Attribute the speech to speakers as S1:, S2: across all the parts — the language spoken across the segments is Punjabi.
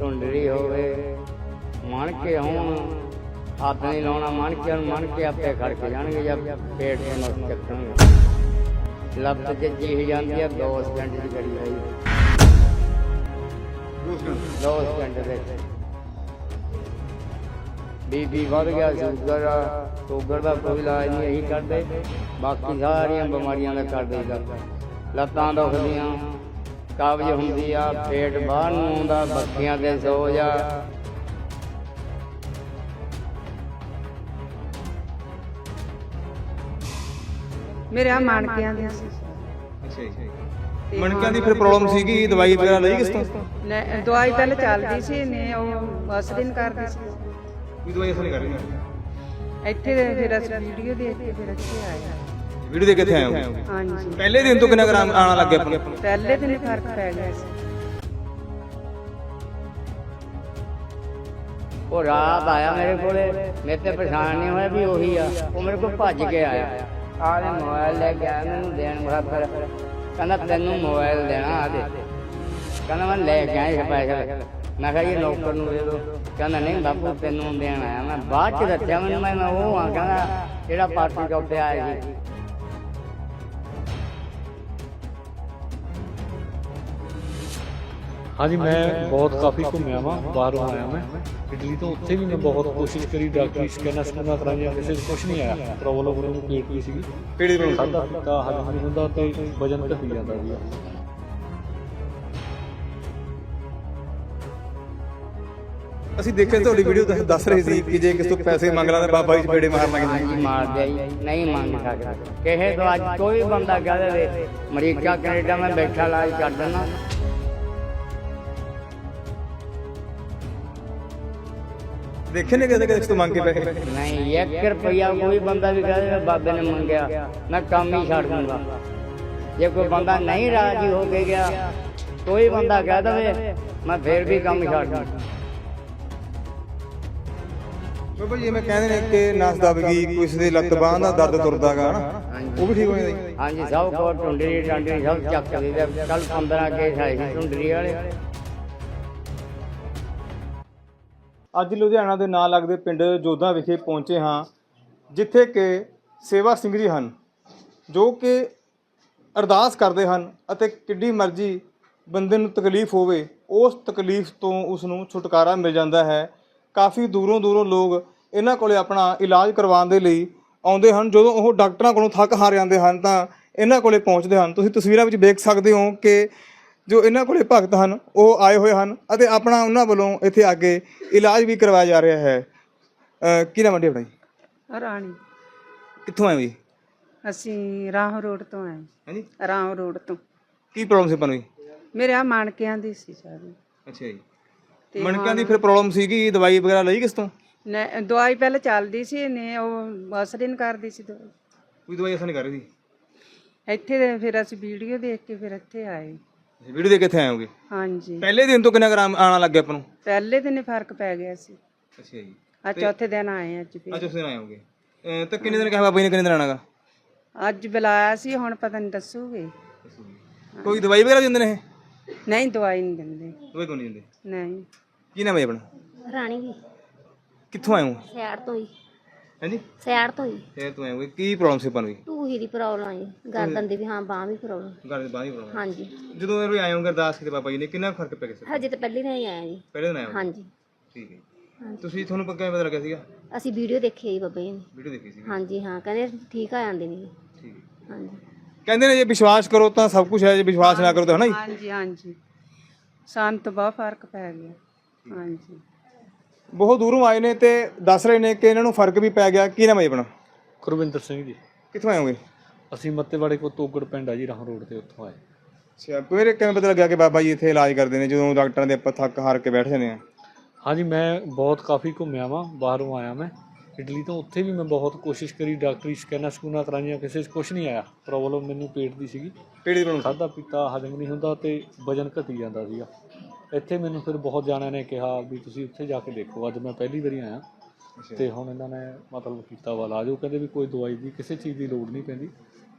S1: ਢੁੰਡਰੀ ਹੋਵੇ। ਮਣ ਕੇ ਹੋਣ ਹੱਥ ਨਹੀਂ ਲਾਉਣਾ ਮਣ ਕੇ ਹੁਣ ਮਣ ਕੇ ਆਪੇ ਖੜ ਕੇ ਜਾਣਗੇ ਜਾਂ ਪੇਟ ਤੋਂ ਨਸ ਚੱਕਣਗੇ। ਲੱਤ ਚ ਜੀ ਜਾਂਦੀ ਆ, ਦੋ ਸਕਿੰਟ ਦੀ ਕਰੀ ਆਈ ਦੋ ਸਕਿੰਟ ਦੇ ਬੀਬੀ ਵੱਧ ਗਿਆ, ਸ਼ੂਗਰ ਸ਼ੂਗਰ ਦਾ ਕੋਈ ਇਲਾਜ ਨਹੀਂ, ਇਹੀ ਕਰਦੇ। ਬਾਕੀ ਸਾਰੀਆਂ ਬਿਮਾਰੀਆਂ ਦਾ ਕਰਦੇ। ਲੱਤਾਂ ਦੁਖਦੀਆਂ ਕਬਜ਼ ਹੁੰਦੀ ਆ ਪੇਟ ਬਾਹਰ ਨੂੰ ਆਉਂਦਾ ਬੱਖੀਆਂ ਤੇ ਸੋਜ ਆ।
S2: ਮੇਰੇ ਆ ਮਾਨਕਿਆਂ ਦੀ। ਸੀ
S3: ਅੱਛਾ ਜੀ। ਮਣਕਿਆਂ ਦੀ ਫਿਰ ਪ੍ਰੋਬਲਮ ਸੀਗੀ ਦਵਾਈ ਵਗੈਰਾ ਲਈ ਕਿਸ ਤੋਂ?
S2: ਲੈ, ਦਵਾਈ ਪਹਿਲਾਂ ਚੱਲਦੀ ਸੀ ਨੇ ਉਹ ਬਸ ਦਿਨ ਕਰਦੀ ਸੀ।
S3: ਕੋਈ ਦਵਾਈ ਅਸਰ ਨਹੀਂ ਕਰ ਰਹੀ
S2: ਇੱਥੇ ਫਿਰ ਅਸੀਂ ਵੀਡੀਓ ਦੇਖ ਕੇ ਫਿਰ ਇੱਥੇ ਆਏ।
S3: ਵੀਡੀਓ ਦੇ ਕਿੱਥੇ ਆਏ ਹੋ
S2: ਹਾਂਜੀ।
S3: ਪਹਿਲੇ ਦਿਨ ਤੋਂ ਕਿੰਨਾ ਗ੍ਰਾਮ ਆਣਾ ਲੱਗ ਗਿਆ ਆਪਾਂ ਨੂੰ?
S2: ਪਹਿਲੇ ਦਿਨ ਹੀ ਫ਼ਰਕ ਪੈ ਗਿਆ ਸੀ।
S1: ਉਹ ਰਾਤ ਆਇਆ ਮੇਰੇ ਕੋਲੇ। ਮੇਰੇ ਤੇ ਪਛਾਣ ਨਹੀਂ ਹੋਇਆ ਵੀ ਉਹੀ ਆ। ਉਹ ਮੇਰੇ ਕੋਲ ਭੱਜ ਕੇ ਆਇਆ। ਆਲੇ ਮੋਬਾਈਲ ਲੈ ਕੇ ਆਇਆ ਮੈਨੂੰ ਦੇਣ ਬੜਾ ਫਿਰ ਕਹਿੰਦਾ ਤੈਨੂੰ ਮੋਬਾਈਲ ਦੇਣਾ ਆ ਦੇ। ਕਹਿੰਦਾ ਮੈਂ ਲੈ ਕੇ ਆਇਆ ਸਪੈਸ਼ਲ ਮੈਂ ਕਿਹਾ ਇਹ ਨੌਕਰ ਨੂੰ ਦੇ ਦੋ ਕਹਿੰਦਾ ਨਹੀਂ ਬਾਪੂ ਤੈਨੂੰ ਦੇਣ ਆਇਆ। ਮੈਂ ਬਾਅਦ ਚ ਦੱਸਿਆ ਮੈਨੂੰ ਮੈਂ ਉਹ ਆ ਕਹਿੰਦਾ ਜਿਹੜਾ ਪਾਰਟੀ ਤੇ ਆਇਆ ਸੀ।
S4: ਹਾਂਜੀ ਮੈਂ ਬਹੁਤ ਕਾਫੀ ਘੁੰਮਿਆ ਵਾਂ ਬਾਹਰੋਂ ਆਇਆ ਮੈਂ। ਇਟਲੀ ਤੋਂ ਉੱਥੇ ਵੀ ਮੈਂ ਬਹੁਤ ਕੋਸ਼ਿਸ਼ ਕਰੀ ਡਾਕਟਰੀ ਸਕੈਨਾਂ ਸਕੂਨਾਂ ਕਰਾਈਆਂ ਕਿਸੇ ਕੁਝ ਨਹੀਂ ਆਇਆ। ਪ੍ਰੋਬਲਮ ਮੈਨੂੰ ਪੇਟ ਦੀ ਸੀਗੀ।
S3: ਪੇਟ ਦੀ ਪ੍ਰੋਬਲਮ
S4: ਖਾਧਾ ਪੀਤਾ ਹਜਮ ਨਹੀਂ ਹੁੰਦਾ ਤੇ ਵਜਨ ਘਟੀ ਜਾਂਦਾ ਸੀ
S3: ਅਸੀਂ ਦੇਖਿਆ ਤੁਹਾਡੀ ਵੀਡੀਓ ਤੁਸੀਂ ਦੱਸ ਰਹੇ ਸੀ ਕਿ ਜੇ ਕਿਸੇ ਤੋਂ ਪੈਸੇ ਮੰਗ ਲਾਂ ਤਾਂ ਬਾਬਾ ਜੀ ਚਪੇੜੇ ਮਾਰਨ ਲੱਗ ਜਾਂਦੇ।
S1: ਹਾਂਜੀ ਮਾਰ ਦਿਆ ਜੀ। ਨਹੀਂ ਮੰਗ ਸਕਦਾ। ਕਿਸੇ ਤੋਂ ਅੱਜ ਕੋਈ ਬੰਦਾ ਕਹਿ ਦੇਵੇ ਅਮਰੀਕਾ ਕੈਨੇਡਾ ਮੈਂ ਬੈਠਾ ਇਲਾਜ ਕਰ ਦਿੰਦਾ।
S3: ਦੇਖੇ ਨੇ ਕਦੇ ਕਿਸੇ ਤੋਂ ਮੰਗ ਕੇ ਪੈਸੇ?
S1: ਨਹੀਂ 1 ਰੁਪਈਆ ਕੋਈ ਬੰਦਾ ਵੀ ਕਹਿ ਬਾਬੇ ਨੇ ਮੰਗਿਆ ਮੈਂ ਕੰਮ ਹੀ ਛੱਡ ਦੂੰਗਾ। ਜੇ ਕੋਈ ਬੰਦਾ ਨਹੀਂ ਰਾਜੀ ਹੋ ਕੇ ਗਿਆ ਕੋਈ ਬੰਦਾ ਕਹਿ ਦੇਵੇ ਮੈਂ ਫੇਰ ਵੀ ਕੰਮ ਛੱਡ ਦੂੰਗਾ।
S3: ਬਾਬਾ ਜੀ ਮੈਂ ਕਹਿੰਦੇ ਨੇ ਕਿ ਨਸ ਦਬ ਗਈ ਕਿਸੇ ਦੇ ਲੱਤ ਬਾਹਾਂ ਦਾ ਦਰਦ ਤੁਰਦਾਗਾ ਹਨਾ? ਉਹ ਵੀ ਠੀਕ ਹੋ ਜਾਂਦਾ
S1: ਹਾਂਜੀ ਸਭ ਕੋ ਟੁੰਡਰੀ ਟਾਂਡਰੀ ਸਭ ਚੱਕ ਦੇ ਕੱਲ 15 ਕੇਸ ਆਏ ਸੀ ਟੁੰਡਰੀ ਵਾਲੇ।
S3: ਅੱਜ ਲੁਧਿਆਣਾ ਦੇ ਨਾਲ ਲੱਗਦੇ ਪਿੰਡ ਜੋਧਾ ਵਿਖੇ ਪਹੁੰਚੇ ਹਾਂ, ਜਿੱਥੇ ਕਿ ਸੇਵਾ ਸਿੰਘ ਜੀ ਹਨ, ਜੋ ਕਿ ਅਰਦਾਸ ਕਰਦੇ ਹਨ ਅਤੇ ਕਿੱਡੀ ਮਰਜ਼ੀ ਬੰਦੇ ਨੂੰ ਤਕਲੀਫ ਹੋਵੇ, ਉਸ ਤਕਲੀਫ ਤੋਂ ਉਸ ਨੂੰ ਛੁਟਕਾਰਾ ਮਿਲ ਜਾਂਦਾ ਹੈ। ਕਾਫੀ ਦੂਰੋਂ ਦੂਰੋਂ ਲੋਕ ਇਹਨਾਂ ਕੋਲੇ ਆਪਣਾ ਇਲਾਜ ਕਰਵਾਉਣ ਦੇ ਲਈ ਆਉਂਦੇ ਹਨ। ਜਦੋਂ ਉਹ ਡਾਕਟਰਾਂ ਕੋਲੋਂ ਥੱਕ ਹਾਰ ਜਾਂਦੇ ਹਨ ਤਾਂ ਇਹਨਾਂ ਕੋਲੇ ਪਹੁੰਚਦੇ ਹਨ। ਤੁਸੀਂ ਤਸਵੀਰਾਂ ਵਿੱਚ ਦੇਖ ਸਕਦੇ ਹੋ ਕਿ ਜੋ ਇਹਨਾਂ ਕੋਲੇ ਭਗਤ ਹਨ ਉਹ ਆਏ ਹੋਏ ਹਨ ਅਤੇ ਆਪਣਾ ਉਹਨਾਂ ਵੱਲੋਂ ਇੱਥੇ ਆ ਕੇ ਇਲਾਜ ਵੀ ਕਰਵਾਇਆ ਜਾ ਰਿਹਾ ਹੈ। ਕੀ ਨਾਮ ਹੈ ਜੀ ਆਪਣਾ ਜੀ?
S2: ਰਾਣੀ।
S3: ਕਿੱਥੋਂ ਆਏ ਹੋ ਜੀ?
S2: ਅਸੀਂ ਰਾਹ ਰੋਡ ਤੋਂ ਆਏ।
S3: ਹਾਂਜੀ।
S2: ਰਾਹ ਰੋਡ ਤੋਂ।
S3: ਕੀ ਪ੍ਰੋਬਲਮ ਸੀ ਤੁਹਾਨੂੰ ਜੀ?
S2: ਮੇਰੇ ਆ ਮਾਨਕਿਆਂ ਦੀ ਸੀ ਸਾਰੀ।
S3: ਅੱਛਾ ਜੀ।
S2: ਤੇ
S3: ਮਣਕਿਆਂ ਦੀ ਫਿਰ ਪ੍ਰੋਬਲਮ ਸੀਗੀ ਦਵਾਈ ਵਗੈਰਾ ਲਈ ਕਿਸ ਤੋਂ?
S2: ਲੈ, ਦਵਾਈ ਪਹਿਲਾਂ ਚੱਲਦੀ ਸੀ ਨੇ ਉਹ ਬਸ ਦਿਨ ਕਰਦੀ ਸੀ ਦਵਾਈ।
S3: ਕੋਈ ਦਵਾਈ ਅਸਰ ਨਹੀਂ ਕਰ ਰਹੀ ਸੀ।
S2: ਇੱਥੇ ਦੇ ਫਿਰ ਅਸੀਂ ਵੀਡੀਓ ਦੇਖ ਕੇ ਫਿਰ ਇੱਥੇ ਆਏ।
S3: ਵੀਡੀਓ ਦੇ ਕਿੱਥੇ ਆਏ ਹੋਗੇ?
S2: ਹਾਂਜੀ।
S3: ਪਹਿਲੇ ਦਿਨ ਤੋਂ ਕਿੰਨਾ ਗ੍ਰਾਮ ਆਣਾ ਲੱਗ ਗਿਆ ਆਪਾਂ ਨੂੰ?
S2: ਪਹਿਲੇ ਦਿਨ ਹੀ ਫ਼ਰਕ ਪੈ ਗਿਆ ਸੀ।
S3: ਅੱਛਾ ਜੀ।
S2: ਆ ਚੌਥੇ ਦਿਨ ਆਏ ਅੱਜ ਫਿਰ।
S3: ਅੱਜ ਉਸ ਦਿਨ ਆਏ ਹੋਗੇ। ਤਾਂ ਕਿੰਨੇ ਦਿਨ ਕਿਹਾ ਬਾਬਾ ਜੀ ਨੇ ਕਿੰਨੇ ਦਿਨ ਆਣਾਗਾ
S2: ਅੱਜ ਬੁਲਾਇਆ ਸੀ ਹੁਣ ਪਤਾ ਨਹੀਂ ਦੱਸੂਗੇ।
S3: ਕੋਈ ਦਵਾਈ ਵਗੈਰਾ ਦਿੰਦੇ ਨੇ ਇਹ?
S2: ਨਹੀਂ ਦਵਾਈ ਨਹੀਂ ਦਿੰਦੇ।
S3: ਦਵਾਈ ਕੋਈ ਨਹੀਂ ਦਿੰਦੇ?
S2: ਨਹੀਂ।
S3: ਕੀ ਨਾਮ ਹੈ ਆਪਣਾ?
S5: ਰਾਣੀ ਜੀ।
S3: ਕਿੱਥੋਂ ਆਏ ਹੋ?
S5: ਸਿਆੜ ਤੋਂ ਹੀ।
S3: ਹਾਂਜੀ?
S5: ਸਿਆੜ ਤੋਂ ਹੀ।
S3: ਫੇਰ ਤੋਂ ਆਏ ਹੋਗੇ ਕੀ ਪ੍ਰੋਬਲਮ ਸੀ ਆਪਾਂ ਨੂੰ ਜੀ?
S5: ਟੂਹੀ ਦੀ ਪ੍ਰੋਬਲਮ ਹੈ ਗਰਦਨ ਦੀ ਵੀ ਹਾਂ ਬਾਹ ਵੀ ਪ੍ਰੋਬਲਮ
S3: ਗੱਲ ਦੇ ਬਾਅਦ ਹੀ ਪ੍ਰੋਬਲਮ
S5: ਹਾਂਜੀ।
S3: ਜਦੋਂ ਇਹ ਆਏ ਹੋਗੇ ਅਰਦਾਸ ਕੀਤੇ ਬਾਬਾ ਜੀ ਨੇ ਕਿੰਨਾ ਕੁ ਫ਼ਰਕ ਪੈ ਗਿਆ ਸੀ?
S5: ਹਜੇ ਤਾਂ ਪਹਿਲੀ ਨਹੀਂ ਆਇਆ ਜੀ।
S3: ਪਹਿਲੇ ਦਿਨ ਆਏ ਹੋ
S5: ਹਾਂਜੀ।
S3: ਠੀਕ ਹੈ ਜੀ। ਤੁਸੀਂ ਤੁਹਾਨੂੰ ਪੱਕਾ ਪਤਾ ਲੱਗਿਆ ਸੀਗਾ?
S5: ਅਸੀਂ ਵੀਡੀਓ ਦੇਖੀ ਹੈ ਜੀ ਬਾਬਾ ਜੀ ਨੇ।
S3: ਵੀਡੀਓ ਦੇਖੀ ਸੀ
S5: ਹਾਂਜੀ ਹਾਂ ਕਹਿੰਦੇ ਠੀਕ ਆ ਜਾਂਦੇ ਨੇ
S3: ਠੀਕ ਹੈ।
S5: ਹਾਂਜੀ।
S3: ਕਹਿੰਦੇ ਨੇ ਜੇ ਵਿਸ਼ਵਾਸ ਕਰੋ ਤਾਂ ਸਭ ਕੁਝ ਹੈ ਜੇ ਵਿਸ਼ਵਾਸ ਨਾ ਕਰੋ ਤਾਂ ਹਨਾ ਜੀ?
S2: ਹਾਂਜੀ ਹਾਂਜੀ। ਸਾਨੂੰ ਤਾਂ ਬਹੁਤ ਫ਼ਰਕ ਪੈ ਗਿਆ। ਹਾਂਜੀ।
S3: ਬਹੁਤ ਦੂਰੋਂ ਆਏ ਨੇ ਤੇ ਦੱਸ ਰਹੇ ਨੇ ਕਿ ਇਹਨਾਂ ਨੂੰ ਫ਼ਰਕ ਵੀ ਪੈ ਗਿਆ। ਕੀ ਨਾਮ ਹੈ ਜੀ ਆਪਣਾ?
S4: ਗੁਰਵਿੰਦਰ ਸਿੰਘ ਜੀ।
S3: ਕਿੱਥੋਂ ਆਏ ਹੋਗੇ?
S4: ਅਸੀਂ ਮੱਤੇਵਾੜੇ ਕੋ ਤੋਗੜ ਪਿੰਡ ਆ ਜੀ ਰਾਹ ਰੋਡ ਤੇ ਉੱਥੋਂ ਆਏ।
S3: ਅੱਛਾ ਮੇਰੇ ਕਿਵੇਂ ਪਤਾ ਲੱਗਿਆ ਕਿ ਬਾਬਾ ਜੀ ਇੱਥੇ ਇਲਾਜ ਕਰਦੇ ਨੇ ਜਦੋਂ ਡਾਕਟਰਾਂ ਦੇ ਆਪਾਂ ਥੱਕ ਹਾਰ ਕੇ ਬੈਠ ਜਾਂਦੇ ਆ
S4: ਹਾਂਜੀ ਮੈਂ ਬਹੁਤ ਕਾਫੀ ਘੁੰਮਿਆ ਵਾਂ ਬਾਹਰੋਂ ਆਇਆ ਮੈਂ। ਇਟਲੀ ਤੋਂ ਉੱਥੇ ਵੀ ਮੈਂ ਬਹੁਤ ਕੋਸ਼ਿਸ਼ ਕਰੀ ਡਾਕਟਰੀ ਸਕੈਨਾਂ ਸਕੂਨਾਂ ਕਰਾਈਆਂ ਕਿਸੇ 'ਚ ਕੁਝ ਨਹੀਂ ਆਇਆ। ਪ੍ਰੋਬਲਮ ਮੈਨੂੰ ਪੇਟ ਦੀ ਸੀਗੀ।
S3: ਪੇਟ ਦੀ ਪ੍ਰੋਬਲਮ
S4: ਖਾਧਾ ਪੀਤਾ ਹਜਮ ਨਹੀਂ ਹੁੰਦਾ ਤੇ ਵਜਨ ਘਟੀ ਜਾਂਦਾ ਸੀਗਾ। ਇੱਥੇ ਮੈਨੂੰ ਫਿਰ ਬਹੁਤ ਜਾਣਿਆਂ ਨੇ ਕਿਹਾ ਵੀ ਤੁਸੀਂ ਉੱਥੇ ਜਾ ਕੇ ਦੇਖੋ। ਅੱਜ ਮੈਂ ਪਹਿਲੀ ਵਾਰੀ ਆਇਆ ਤੇ ਹੁਣ ਇਹਨਾਂ ਨੇ ਮਤਲਬ ਕੀਤਾ ਵਾ ਉਹ ਕਹਿੰਦੇ ਵੀ ਕੋਈ ਦਵਾਈ ਦੀ ਕਿਸੇ ਚੀਜ਼ ਦੀ ਲੋੜ ਨਹੀਂ ਪੈਂਦੀ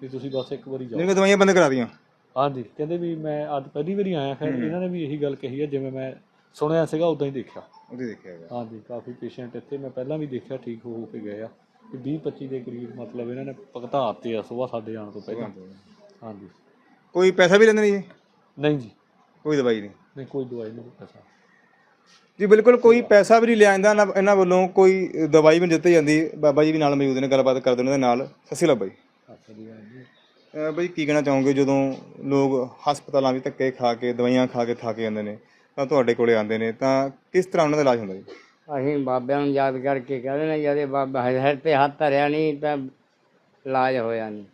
S4: ਵੀ ਤੁਸੀਂ ਬਸ ਇੱਕ ਵਾਰੀ ਜਾਓ।
S3: ਜਿਵੇਂ ਦਵਾਈਆਂ ਬੰਦ ਕਰਾ ਦੀਆਂ
S4: ਹਾਂਜੀ ਕਹਿੰਦੇ ਵੀ ਮੈਂ ਅੱਜ ਪਹਿਲੀ ਵਾਰੀ ਆਇਆ ਖੈਰ ਇਹਨਾਂ ਨੇ ਵੀ ਇਹੀ ਗੱਲ ਕਹੀ ਹੈ ਜਿਵੇਂ ਮੈਂ ਸੁਣਿਆ ਸੀਗਾ ਉਦਾਂ ਹੀ ਦੇਖਿਆ।
S3: ਉਹਦੇ ਦੇਖਿਆ ਗਿਆ।
S4: ਹਾਂਜੀ ਕਾਫੀ ਪੇਸ਼ੈਂਟ ਇੱਥੇ ਮੈਂ ਪਹਿਲਾਂ ਵੀ ਦੇਖਿਆ ਠੀਕ ਹੋ ਹੋ ਕੇ ਗਏ ਆ। ਕਿ 20 25 ਦੇ ਕਰੀਬ ਮਤਲਬ ਇਹਨਾਂ ਨੇ ਭੁਗਤਾਤੇ ਆ ਸਵੇਰ ਸਾਡੇ ਜਾਣ ਤੋਂ ਪਹਿਲਾਂ। ਹਾਂਜੀ।
S3: ਕੋਈ ਪੈਸਾ ਵੀ ਲੈਂਦੇ ਨਹੀਂ ਜੀ?
S4: ਨਹੀਂ ਜੀ।
S3: ਕੋਈ ਦਵਾਈ ਨਹੀਂ।
S4: ਨਹੀਂ ਕੋਈ ਦਵਾਈ ਨਹੀਂ ਪੈਸਾ।
S3: ਜੀ ਬਿਲਕੁਲ ਕੋਈ ਪੈਸਾ ਵੀ ਨਹੀਂ ਲਿਆ ਜਾਂਦਾ ਇਹਨਾਂ ਵੱਲੋਂ ਕੋਈ ਦਵਾਈ ਵੀ ਨਹੀਂ ਦਿੱਤੀ ਜਾਂਦੀ। ਬਾਬਾ ਜੀ ਵੀ ਨਾਲ ਮੌਜੂਦ ਨੇ ਗੱਲਬਾਤ ਕਰਦੇ ਉਹਨਾਂ ਦੇ ਨਾਲ। ਸਤਿ ਸ਼੍ਰੀ ਅਕਾਲ ਬਾਈ।
S4: ਅੱਛਾ ਜੀ। ਹਾਂਜੀ
S3: ਅਹ ਬਾਈ ਕੀ ਕਹਿਣਾ ਚਾਹੋਗੇ? ਜਦੋਂ ਲੋਕ ਹਸਪਤਾਲਾਂ ਵਿੱਚ ਧੱਕੇ ਖਾ ਕੇ ਦਵਾਈਆਂ ਖਾ ਕੇ ਥੱਕ ਜਾਂਦੇ ਨੇ ਤਾਂ ਤੁਹਾਡੇ ਕੋਲੇ ਆਉਂਦੇ ਨੇ ਤਾਂ ਕਿਸ ਤਰ੍ਹਾਂ ਉਹਨਾਂ ਦਾ ਇਲਾਜ ਹੁੰਦਾ ਜੀ?
S1: ਅਸੀਂ ਬਾਬਿਆਂ ਨੂੰ ਯਾਦ ਕਰਕੇ ਕਹਿੰਦੇ ਨੇ ਜਦੇ ਬਾਬਾ ਹਰ ਤੇ ਹੱਥ ਧਰਿਆ ਨਹੀਂ ਤਾਂ ਇਲਾਜ ਹੋਇਆ ਨਹੀਂ।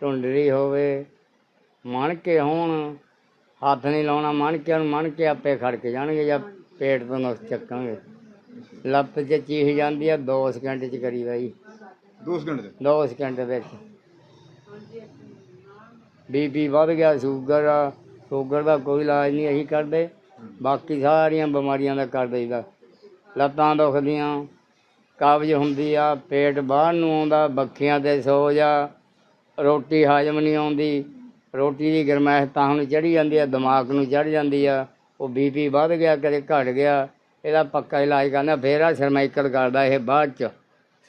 S1: ਟੁੰਡਰੀ ਹੋਵੇ ਮਣ ਕੇ ਹੋਣ ਹੱਥ ਨਹੀਂ ਲਾਉਣਾ ਮਣ ਕੇ ਨੂੰ ਕੇ ਆਪੇ ਖੜ ਕੇ ਜਾਣਗੇ ਜਾਂ ਪੇਟ ਤੋਂ ਨਸ ਚੱਕਾਂਗੇ। ਲੱਤ 'ਚ ਚੀਹ ਜਾਂਦੀ ਆ 2 ਸਕਿੰਟ 'ਚ ਕਰੀਦਾ ਜੀ
S3: 2 ਸਕਿੰਟ ਦੇ
S1: 2 ਸਕਿੰਟ ਵਿੱਚ। ਬੀਪੀ ਵੱਧ ਗਿਆ ਸ਼ੂਗਰ ਆ ਸ਼ੂਗਰ ਦਾ ਕੋਈ ਇਲਾਜ ਨਹੀਂ ਅਸੀਂ ਕਰਦੇ। ਬਾਕੀ ਸਾਰੀਆਂ ਬਿਮਾਰੀਆਂ ਦਾ ਕਰ ਦਈਦਾ। ਲੱਤਾਂ ਦੁਖਦੀਆਂ ਕਬਜ਼ ਹੁੰਦੀ ਆ ਪੇਟ ਬਾਹਰ ਨੂੰ ਆਉਂਦਾ ਬੱਖੀਆਂ ਤੇ ਸੋ ਜਾ ਰੋਟੀ ਹਜਮ ਨਹੀਂ ਆਉਂਦੀ। ਰੋਟੀ ਦੀ ਗਰਮੈਸ਼ ਤਾਂ ਨੂੰ ਚੜੀ ਜਾਂਦੀ ਆ ਦਿਮਾਗ ਨੂੰ ਚੜ ਜਾਂਦੀ ਆ। ਉਹ ਬੀਪੀ ਵੱਧ ਗਿਆ ਕਦੇ ਘਟ ਗਿਆ। ਇਹਦਾ ਪੱਕਾ ਇਲਾਜ ਕਰਨਾ ਫੇਰ ਆ ਸਰਮਾਈਕਲ ਕਰਦਾ ਇਹ ਬਾਅਦ ਚ।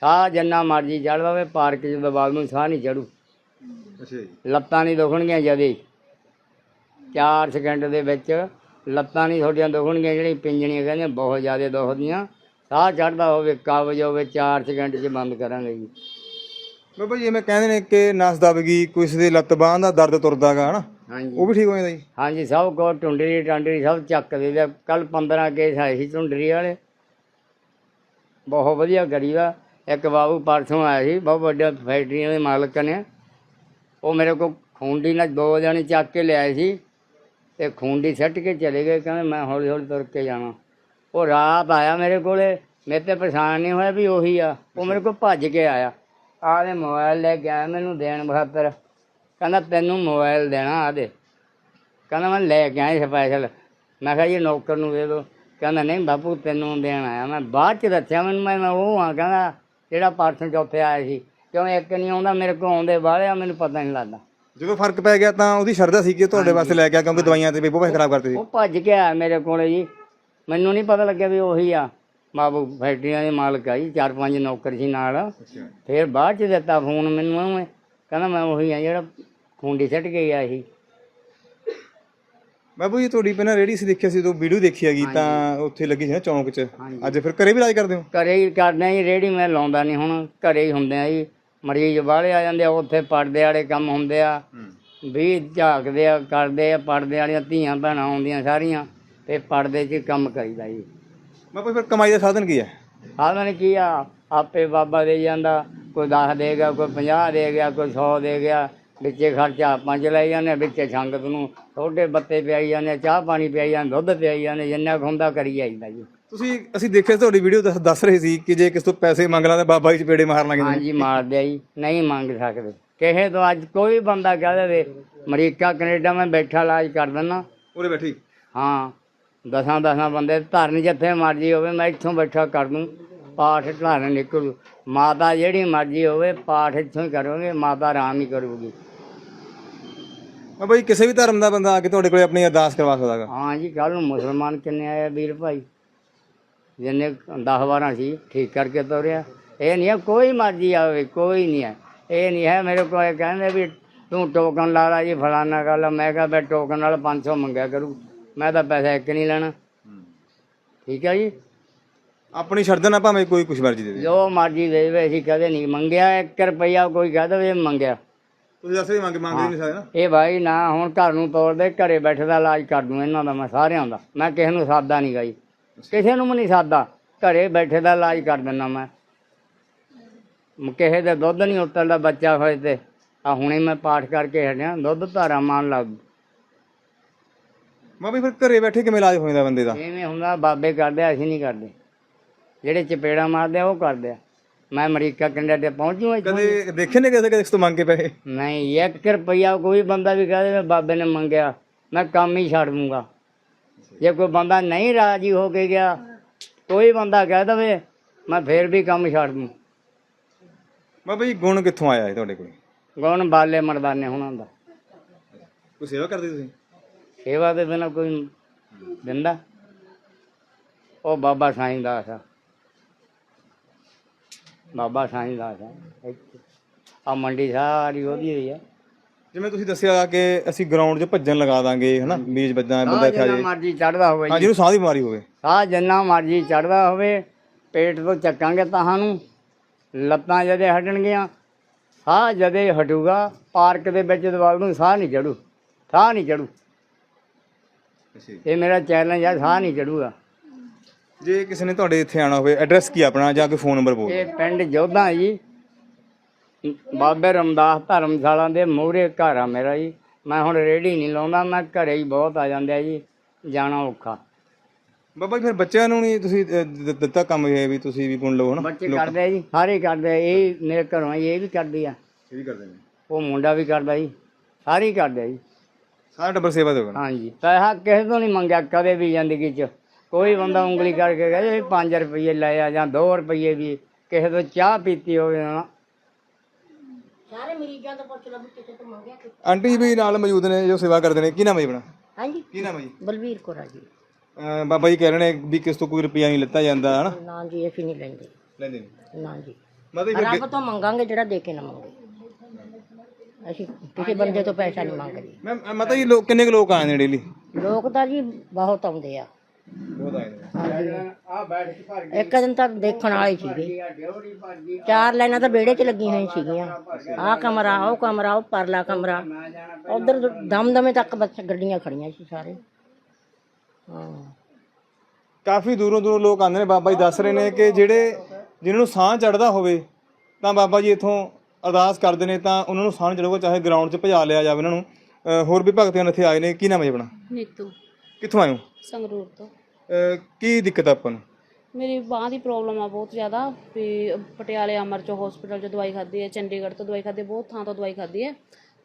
S1: ਸਾਹ ਜਿੰਨਾ ਮਰਜ਼ੀ ਚੜਦਾ ਹੋਵੇ ਪਾਰਕ ਚ ਦਬਾਅ ਨੂੰ ਸਾਹ ਨਹੀਂ ਚੜੂ।
S3: ਅੱਛਾ ਜੀ।
S1: ਲੱਤਾਂ ਨਹੀਂ ਦੁਖਣਗੀਆਂ ਜਦੇ। 4 ਸਕਿੰਟ ਦੇ ਵਿੱਚ ਲੱਤਾਂ ਨਹੀਂ ਤੁਹਾਡੀਆਂ ਦੁਖਣਗੀਆਂ ਜਿਹੜੀ ਪਿੰਜਣੀਆਂ ਕਹਿੰਦੇ ਬਹੁਤ ਜ਼ਿਆਦਾ ਦੁਖਦੀਆਂ। ਸਾਹ ਚੜਦਾ ਹੋਵੇ ਕਬਜ਼ ਹੋਵੇ 4 ਸਕਿੰਟ 'ਚ ਬੰਦ ਕਰਾਂਗੇ ਜੀ।
S3: ਬਾਬਾ ਜੀ ਐਵੇਂ ਕਹਿੰਦੇ ਨੇ ਕਿ ਨਸ ਦਬ ਗਈ ਕਿਸੇ ਦੇ ਲੱਤ ਬਾਹਾਂ ਦਾ ਦਰਦ ਤੁਰਦਾਗਾ ਹਨਾ?
S1: ਹਾਂਜੀ।
S3: ਉਹ ਵੀ ਠੀਕ ਹੋ ਜਾਂਦਾ ਜੀ?
S1: ਹਾਂਜੀ ਸਭ ਕੋ ਟੁੰਡਰੀ ਟਾਂਡਰੀ ਸਭ ਚੱਕ ਦੇ ਕੱਲ 15 ਕੇਸ ਆਏ ਸੀ ਟੁੰਡਰੀ ਵਾਲੇ। ਬਹੁਤ ਵਧੀਆ ਕਰੀਦਾ ਇੱਕ ਬਾਬੂ ਪਰਸੋਂ ਆਇਆ ਸੀ ਬਹੁਤ ਵੱਡੇ ਫੈਕਟਰੀਆਂ ਦੇ ਮਾਲਕ ਨੇ। ਉਹ ਮੇਰੇ ਕੋਲ ਖੂੰਡੀ ਨਾਲ ਦੋ ਜਣੇ ਚੱਕ ਕੇ ਲਿਆਏ ਸੀ ਤੇ ਖੂੰਡੀ ਸੱਟ ਕੇ ਚਲੇ ਗਏ। ਕਹਿੰਦੇ ਮੈਂ ਹੌਲੀ ਹੌਲੀ ਤੁਰ ਕੇ ਜਾਣਾ ਉਹ ਰਾਤ ਆਇਆ ਮੇਰੇ ਕੋਲੇ। ਮੇਰੇ ਤੇ ਪਛਾਣ ਨਹੀਂ ਹੋਇਆ ਵੀ ਉਹੀ ਆ। ਉਹ ਮੇਰੇ ਕੋਲ ਭੱਜ ਕੇ ਆਇਆ। ਆਦੇ ਮੋਬਾਈਲ ਲੈ ਕੇ ਆਇਆ ਮੈਨੂੰ ਦੇਣ ਖਾਤਰ ਕਹਿੰਦਾ ਤੈਨੂੰ ਮੋਬਾਈਲ ਦੇਣਾ ਆਦੇ ਕਹਿੰਦਾ ਮੈਂ ਲੈ ਕੇ ਆਇਆ ਸਪੈਸ਼ਲ ਮੈਂ ਕਿਹਾ ਜੀ ਨੌਕਰ ਨੂੰ ਦੇ ਦਿਓ ਕਹਿੰਦਾ ਨਹੀਂ ਬਾਪੂ ਤੈਨੂੰ ਦੇਣ ਆਇਆ ਮੈਂ। ਬਾਅਦ ਚ ਦੱਸਿਆ ਮੈਨੂੰ ਮੈਂ ਉਹ ਆ ਕਹਿੰਦਾ ਜਿਹੜਾ ਪਰਸੋਂ ਚੌਥੇ ਆਇਆ ਸੀ। ਕਿਉਂ ਇੱਕ ਨਹੀਂ ਆਉਂਦਾ ਮੇਰੇ ਕੋਲ ਆਉਂਦੇ ਬਾਹਲੇ ਆ ਮੈਨੂੰ ਪਤਾ ਨਹੀਂ ਲੱਗਦਾ।
S3: ਜਦੋਂ ਫ਼ਰਕ ਪੈ ਗਿਆ ਤਾਂ ਉਹਦੀ ਸ਼ਰਧਾ ਸੀ ਕਿ ਤੁਹਾਡੇ ਵਾਸਤੇ ਲੈ ਕੇ ਆ ਕਿਉਂਕਿ ਦਵਾਈਆਂ ਤੇ ਬੇਬੋ ਪੈਸੇ ਖਰਾਬ ਕਰਦੇ ਸੀ।
S1: ਉਹ ਭੱਜ ਕੇ ਆਇਆ ਮੇਰੇ ਕੋਲੇ ਜੀ। ਮੈਨੂੰ ਨਹੀਂ ਪਤਾ ਲੱਗਿਆ ਵੀ ਉਹੀ ਆ। ਬਾਬੂ ਫੈਕਟਰੀਆਂ ਦੇ ਮਾਲਕ ਆ ਜੀ ਚਾਰ ਪੰਜ ਨੌਕਰ ਸੀ ਨਾਲ। ਫਿਰ ਬਾਅਦ ਚ ਦਿੱਤਾ ਫੋਨ ਮੈਨੂੰ ਉਹਨੇ ਕਹਿੰਦਾ ਮੈਂ ਉਹੀ ਆ ਜਿਹੜਾ ਖੁੰਡੀ ਸੱਟ ਕੇ ਗਿਆ ਸੀ।
S3: ਬਾਬੂ ਜੀ ਤੁਹਾਡੀ ਪਹਿਲਾਂ ਰੇੜੀ ਸੀ ਦੇਖਿਆ ਸੀ ਜਦੋਂ ਵੀਡੀਓ ਦੇਖੀ ਹੈਗੀ ਤਾਂ ਉੱਥੇ ਲੱਗੀ ਸੀ ਨਾ ਚੌਂਕ 'ਚ। ਅੱਜ ਫਿਰ ਘਰੇ ਵੀ ਇਲਾਜ ਕਰਦੇ ਹੋ?
S1: ਘਰੇ ਹੀ ਕਰਦੇ ਆ ਜੀ ਰੇੜੀ ਮੈਂ ਲਾਉਂਦਾ ਨਹੀਂ ਹੁਣ ਘਰੇ ਹੀ ਹੁੰਦੇ ਆ ਜੀ। ਮਰੀਜ਼ ਬਾਹਲੇ ਆ ਜਾਂਦੇ ਆ ਉੱਥੇ ਪੜਦੇ ਵਾਲੇ ਕੰਮ ਹੁੰਦੇ ਆ। ਵੀ ਝਾਕਦੇ ਆ ਕਰਦੇ ਆ ਪੜਦੇ ਵਾਲੀਆਂ ਧੀਆਂ ਭੈਣਾਂ ਆਉਂਦੀਆਂ ਸਾਰੀਆਂ ਤੇ ਪੜਦੇ 'ਚ ਕੰਮ ਕਰੀਦਾ ਜੀ।
S3: ਬਾਬੂ ਫਿਰ ਕਮਾਈ ਦਾ ਸਾਧਨ ਕੀ ਹੈ
S1: ਸਾਧਨ ਕੀ ਆ? ਆਪੇ ਬਾਬਾ ਦੇ ਜਾਂਦਾ ਕੋਈ 10 ਦੇ ਗਿਆ ਕੋਈ 50 ਦੇ ਗਿਆ ਕੋਈ 100 ਦੇ ਗਿਆ। ਵਿੱਚੇ ਖਰਚਾ ਆਪਾਂ ਚਲਾਈ ਜਾਂਦੇ ਵਿੱਚੇ ਸੰਗਤ ਨੂੰ ਥੋੜੇ ਬੱਤੇ ਪਿਆਈ ਜਾਂਦੇ ਚਾਹ ਪਾਣੀ ਪਿਆਈ ਜਾਂਦੇ ਦੁੱਧ ਪਿਆਈ ਜਾਂਦੇ ਜਿੰਨਾ ਕੁ ਹੁੰਦਾ ਕਰੀ ਜਾਂਦਾ ਜੀ।
S3: ਤੁਸੀਂ ਅਸੀਂ ਦੇਖਿਆ ਸੀ ਤੁਹਾਡੀ ਵੀਡੀਓ ਦੱਸ ਰਹੇ ਸੀ ਕਿ ਜੇ ਕਿਸੇ ਤੋਂ ਪੈਸੇ ਮੰਗ ਲਾਂ ਤਾਂ ਬਾਬਾ ਜੀ ਚਪੇੜੇ ਮਾਰਨ ਲੱਗੇ
S1: ਹਾਂਜੀ ਮਾਰਦੇ ਆ ਜੀ ਨਹੀਂ ਮੰਗ ਸਕਦੇ। ਕਿਸੇ ਤੋਂ ਅੱਜ ਕੋਈ ਬੰਦਾ ਕਹਿ ਦੇਵੇ ਅਮਰੀਕਾ ਕੈਨੇਡਾ ਮੈਂ ਬੈਠਾ ਇਲਾਜ ਕਰ ਦਿੰਦਾ।
S3: ਉਰੇ ਬੈਠੀ।
S1: ਹਾਂ। ਦਸਾਂ ਦਸਾਂ ਬੰਦੇ ਧਰਨ ਜਿੱਥੇ ਮਰਜ਼ੀ ਹੋਵੇ ਮੈਂ ਇੱਥੋਂ ਬੈਠਾ ਕਰ ਦੂੰ ਪਾਠ ਧਰਨ ਨਿਕਲੂ। ਮਾਤਾ ਜਿਹੜੀ ਮਰਜ਼ੀ ਹੋਵੇ ਪਾਠ ਇੱਥੋਂ ਹੀ ਕਰੋਗੇ ਮਾਤਾ ਆਰਾਮ ਹੀ ਕਰੂਗੀ।
S3: ਬਾਬਾ ਜੀ ਕਿਸੇ ਵੀ ਧਰਮ ਦਾ ਬੰਦਾ ਆ ਕੇ ਤੁਹਾਡੇ ਕੋਲੇ ਆਪਣੀ ਅਰਦਾਸ ਕਰਵਾ ਸਕਦਾ ਹੈਗਾ
S1: ਹਾਂ ਜੀ ਕੱਲ ਨੂੰ ਮੁਸਲਮਾਨ ਕਿੰਨੇ ਆਏ ਆ ਵੀਰ ਭਾਈ? ਜਿੰਨੇ 10 12 ਸੀ ਠੀਕ ਕਰਕੇ ਤੋਰਿਆ। ਇਹ ਨਹੀਂ ਹੈ ਕੋਈ ਮਰਜ਼ੀ ਆਵੇ ਕੋਈ ਨਹੀਂ ਹੈ ਇਹ ਨਹੀਂ ਹੈ ਮੇਰੇ ਕੋਲ ਇਹ ਕਹਿੰਦੇ ਵੀ ਤੂੰ ਟੋਕਨ ਲਾ ਲਾ ਜੀ ਫਲਾਨਾ ਗੱਲ ਮੈਂ ਕਿਹਾ ਬੈ ਟੋਕਨ ਨਾਲ 500 ਮੰਗਿਆ ਕਰੂ। ਮੈਂ ਤਾਂ ਪੈਸਾ ਇੱਕ ਨਹੀਂ ਲੈਣਾ। ਠੀਕ ਹੈ ਜੀ?
S3: ਆਪਣੀ ਸ਼ਰਧਾ ਨਾਲ ਭਾਵੇਂ ਕੋਈ ਕੁਛ ਮਰਜ਼ੀ ਦੇ ਦੇ।
S1: ਜੋ ਮਰਜ਼ੀ ਦੇ ਦੇਵੇ ਅਸੀਂ ਕਦੇ ਨਹੀਂ ਮੰਗਿਆ। 1 ਰੁਪਈਆ ਕੋਈ ਕਹਿ ਦੇਵੇ ਮੰਗਿਆ।
S3: ਤੁਸੀਂ ਦੱਸ ਰਹੇ ਮੰਗ ਮੰਗਦੇ ਨਹੀਂ ਸਕਦੇ ਨਾ?
S1: ਇਹ ਭਾਈ ਨਾ ਹੁਣ ਘਰ ਨੂੰ ਤੋੜਦੇ ਘਰੇ ਬੈਠੇ ਦਾ ਇਲਾਜ ਕਰ ਦੂੰ ਇਹਨਾਂ ਦਾ ਮੈਂ ਸਾਰਿਆਂ ਦਾ। ਮੈਂ ਕਿਸੇ ਨੂੰ ਸਾਦਾ ਨਹੀਂ ਗਾਈ ਕਿਸੇ ਨੂੰ ਵੀ ਨਹੀਂ ਸਾਦਾ। ਘਰੇ ਬੈਠੇ ਦਾ ਇਲਾਜ ਕਰ ਦਿੰਦਾ ਮੈਂ। ਮ- ਕਿਸੇ ਦੇ ਦੁੱਧ ਨਹੀਂ ਉਤਰਦਾ ਬੱਚਾ ਹੋਏ ਤੇ। ਆ ਹੁਣੇ ਮੈਂ ਪਾਠ ਕਰਕੇ ਹਟਿਆ। ਦੁੱਧ ਧਾਰਾ ਮਾਨ ਲੱਗ
S3: ਜੀ ਫਿਰ ਘਰੇ ਬੈਠੇ ਕਿਵੇਂ ਇਲਾਜ ਹੋ ਜਾਂਦਾ ਬੰਦੇ ਦਾ?
S1: ਜਿਵੇਂ ਹੁੰਦਾ? ਬਾਬੇ ਕਰਦੇ ਆ, ਅਸੀਂ ਨਹੀਂ ਕਰਦੇ। ਜਿਹੜੇ ਚਪੇੜਾ ਮਾਰਦੇ ਆ ਉਹ ਕਰਦੇ ਆ। ਮੈਂ ਅਮਰੀਕਾ ਕੈਨੇਡਾ ਤੇ ਪਹੁੰਚੂ ਇੱਥੋਂ
S3: ਕਦੇ ਦੇਖੇ ਨੇ ਕਿਸੇ ਕਿਸੇ ਤੋਂ ਮੰਗ ਕੇ ਪੈਸੇ?
S1: ਨਹੀਂ 1 ਰੁਪਈਆ ਕੋਈ ਬੰਦਾ ਵੀ ਕਹੇ ਬਾਬੇ ਨੇ ਮੰਗਿਆ ਮੈਂ ਕੰਮ ਹੀ ਛੱਡ ਦੂੰਗਾ। ਜੇ ਕੋਈ ਬੰਦਾ ਨਹੀਂ ਰਾਜੀ ਹੋ ਕੇ ਗਿਆ ਕੋਈ ਬੰਦਾ ਕਹਿ ਦਵੇ ਮੈਂ ਫੇਰ ਵੀ ਕੰਮ ਛੱਡ ਦੂੰ।
S3: ਬਾਬਾ ਜੀ ਗੁਣ ਕਿੱਥੋਂ ਆਇਆ ਤੁਹਾਡੇ ਕੋਲ?
S1: ਗੌਣ ਬਾਲੇ ਮਰਦਾਨੇ ਹੁਣਾਂ ਦਾ।
S3: ਕੋਈ ਸੇਵਾ ਕਰਦੇ ਤੁਸੀਂ?
S1: ਸੇਵਾ ਦੇ ਬਿਨਾ ਕੋਈ ਦਿੰਦਾ ਉਹ ਬਾਬਾ ਸਾਈਂ ਦਾਸ ਆ ਬਾਬਾ ਸਾਈਂ ਦਾਸ ਆ ਆ ਮੰਡੀ ਸਾਰੀ ਉਹਦੀ ਹੋਈ ਆ
S3: ਜਿਵੇਂ ਤੁਸੀਂ ਦੱਸਿਆ ਕਿ ਅਸੀਂ ਗਰਾਊਂਡ 'ਚ ਭੱਜਣ ਲਗਾ ਦਾਂਗੇ ਹਨਾ? ਬੀਜ ਵੱਜਾਂ ਬੰਦਾ ਇੱਥੇ ਆ
S1: ਜਿੰਨਾ
S3: ਜਾਏ
S1: ਮਰਜ਼ੀ ਚੜਦਾ ਹੋਵੇ
S3: ਹਾਂ
S1: ਜੀ।
S3: ਜਿਹਨੂੰ ਸਾਹ ਦੀ ਬਿਮਾਰੀ ਹੋਵੇ।
S1: ਸਾਹ ਜਿੰਨਾ ਮਰਜ਼ੀ ਚੜਦਾ ਹੋਵੇ ਪੇਟ ਤੋਂ ਚੱਕਾਂਗੇ ਤਾਂ ਨੂੰ ਲੱਤਾਂ ਜਦੇ ਹਟਣਗੀਆਂ ਸਾਹ ਜਦੇ ਹਟੂਗਾ ਪਾਰਕ ਦੇ ਵਿੱਚ ਦਵਾਲ ਨੂੰ ਸਾਹ ਨਹੀਂ ਚੜੂ ਸਾਹ ਨਹੀਂ ਚੜੂ। ਇਹ ਮੇਰਾ ਚੈਲੰਜ ਆ ਸਾਹ ਨਹੀਂ ਚੜੂਗਾ।
S3: ਜੇ ਕਿਸੇ ਨੇ ਤੁਹਾਡੇ ਇੱਥੇ ਆਣਾ ਹੋਵੇ ਐਡਰੈਸ ਕੀ ਆ ਆਪਣਾ ਜਾਂ ਕੋਈ ਫੋਨ ਨੰਬਰ ਬੋਲ
S1: ਇਹ ਪਿੰਡ ਜੋਧਾ ਜੀ। ਬਾਬੇ ਰਮਦਾਸ ਧਰਮਸ਼ਾਲਾ ਦੇ ਮੂਹਰੇ ਘਰ ਆ ਮੇਰਾ ਜੀ। ਮੈਂ ਹੁਣ ਰੇੜੀ ਨਹੀਂ ਲਾਉਂਦਾ ਮੈਂ ਘਰੇ ਹੀ ਬਹੁਤ ਆ ਜਾਂਦੇ ਜੀ। ਜਾਣਾ ਔਖਾ।
S3: ਬਾਬਾ ਜੀ ਫਿਰ ਬੱਚਿਆਂ ਨੂੰ ਨਹੀਂ ਤੁਸੀਂ ਅਹ, ਦ- ਦਿੱਤਾ ਕੰਮ ਇਹ ਵੀ ਤੁਸੀਂ ਵੀ ਪੁੰਨ ਲਓ ਹਨਾ?
S1: ਬੱਚੇ ਕਰਦੇ ਆ ਜੀ ਸਾਰੇ ਕਰਦੇ ਆ। ਇਹ ਮੇਰੇ ਘਰੋਂ ਇਹ ਵੀ ਕਰਦੀ ਆ।
S3: ਇਹ ਵੀ ਕਰਦੇ ਨੇ।
S1: ਉਹ ਮੁੰਡਾ ਵੀ ਕਰਦਾ ਜੀ। ਸਾਰੇ ਹੀ ਕਰਦੇ ਆ ਜੀ।
S3: ਸਾਰਾ ਟੱਬਰ ਸੇਵਾ ਦਿਓ
S1: ਹਾਂਜੀ। ਪੈਸਾ ਕਿਸੇ ਤੋਂ ਨਹੀਂ ਮੰਗਿਆ ਕਦੇ ਵੀ ਜ਼ਿੰਦਗੀ 'ਚ। ਕੋਈ ਬੰਦਾ ਉਂਗਲੀ ਕਰਕੇ ਕਹੇ 5 ਰੁਪਏ ਲੈ ਆ ਜਾਂ 2 ਰੁਪਏ ਵੀ ਕਿਸੇ ਤੋਂ ਚਾਹ ਪੀਤੀ ਹੋਵੇ ਨਾ।
S3: ਆਂਟੀ ਵੀ ਨਾਲ ਮੌਜੂਦ ਨੇ ਜੋ ਸੇਵਾ ਕਰਦੇ ਨੇ। ਕੀ ਨਾਮ ਹੈ ਜੀ ਆਪਣਾ?
S6: ਹਾਂਜੀ।
S3: ਕੀ ਨਾਮ ਹੈ ਜੀ?
S6: ਬਲਵੀਰ ਕੌਰ ਆ ਜੀ।
S3: ਅਹ, ਬਾਬਾ ਜੀ ਕਹਿ ਰਹੇ ਨੇ ਵੀ ਕਿਸ ਤੋਂ ਕੋਈ ਰੁਪਿਆ ਨਹੀਂ ਲਿੱਤਾ ਜਾਂਦਾ ਹਨਾ?
S6: ਨਾ ਜੀ ਅਸੀਂ ਨਹੀਂ ਲੈਂਦੇ।
S3: ਲੈਂਦੇ ਨੇ।
S6: ਨਾ ਜੀ।
S3: ਮਤਲਬ ਫਿਰ
S6: ਰੱਬ ਤੋਂ ਮੰਗਾਂਗੇ ਜਿਹੜਾ ਦੇ ਕੇ ਨਾ ਮੰਗੇ। ਅਸੀਂ ਕਿਸੇ ਬੰਦੇ ਤੋਂ ਪੈਸਾ ਨਹੀਂ ਮੰਗਦੇ।
S3: ਮੈਂ ਮਤਲਬ ਜੀ ਲੋਕ ਕਿੰਨੇ ਕੁ ਲੋਕ ਆਏ ਨੇ ਡੇਲੀ
S6: ਲੋਕ ਤਾਂ ਜੀ ਬਹੁਤ ਆਉਂਦੇ ਆ।
S3: ਬਹੁਤ ਆਏ ਨੇ।
S1: ਆ ਬੈਠ ਕੇ ਭਰ
S6: ਇੱਕ ਦਿਨ ਤਾਂ ਦੇਖਣ ਵਾਲੇ ਸੀਗੇ।
S1: ਗਿਆ ਡਿਉੜੀ ਭਰ ਗਈ
S6: ਚਾਰ ਲਾਈਨਾਂ ਤਾਂ ਵਿਹੜੇ 'ਚ ਲੱਗੀਆਂ ਹੋਈਆਂ ਸੀਗੀਆਂ। ਆਹ ਕਮਰਾ ਉਹ ਕਮਰਾ ਉਹ ਪਰਲਾ ਕਮਰਾ। ਉਧਰ ਦਮਦਮੇ ਤੱਕ ਬੱਸ ਗੱਡੀਆਂ ਖੜੀਆਂ ਸੀ ਸਾਰੇ। ਹਾਂ।
S3: ਕਾਫੀ ਦੂਰੋਂ ਦੂਰੋਂ ਲੋਕ ਆਉਂਦੇ ਨੇ। ਬਾਬਾ ਜੀ ਦੱਸ ਰਹੇ ਨੇ ਕਿ ਜਿਹੜੇ ਜਿਨ੍ਹਾਂ ਨੂੰ ਸਾਹ ਚੜਦਾ ਹੋਵੇ ਤਾਂ ਬਾਬਾ ਜੀ ਇੱਥੋਂ ਅਰਦਾਸ ਕਰਦੇ ਨੇ ਤਾਂ ਉਹਨਾਂ ਨੂੰ ਸਾਹ ਚੜੂਗਾ ਚਾਹੇ ਗਰਾਊਂਡ 'ਚ ਭਜਾ ਲਿਆ ਜਾਵੇ ਉਹਨਾਂ ਨੂੰ। ਹੋਰ ਵੀ ਭਗਤੀਆਂ ਇੱਥੇ ਆਏ ਨੇ ਕੀ ਨਾਮ ਹੈ ਜੀ ਆਪਣਾ?
S2: ਨੀਤੂ।
S3: ਕਿੱਥੋਂ ਆਏ ਹੋ?
S2: ਸੰਗਰੂਰ ਤੋਂ।
S3: ਕੀ ਦਿੱਕਤ ਆ ਆਪਾਂ ਨੂੰ?
S2: ਮੇਰੀ ਬਾਂਹ ਦੀ ਪ੍ਰੋਬਲਮ ਆ ਬਹੁਤ ਜ਼ਿਆਦਾ ਵੀ ਪਟਿਆਲੇ ਅਮਰਚ ਹਸਪੀਟਲ 'ਚ ਦਵਾਈ ਖਾਦੀ ਹੈ ਚੰਡੀਗੜ੍ਹ ਤੋਂ ਦਵਾਈ ਖਾਦੀ ਹੈ ਬਹੁਤ ਥਾਂ ਤੋਂ ਦਵਾਈ ਖਾਦੀ ਹੈ।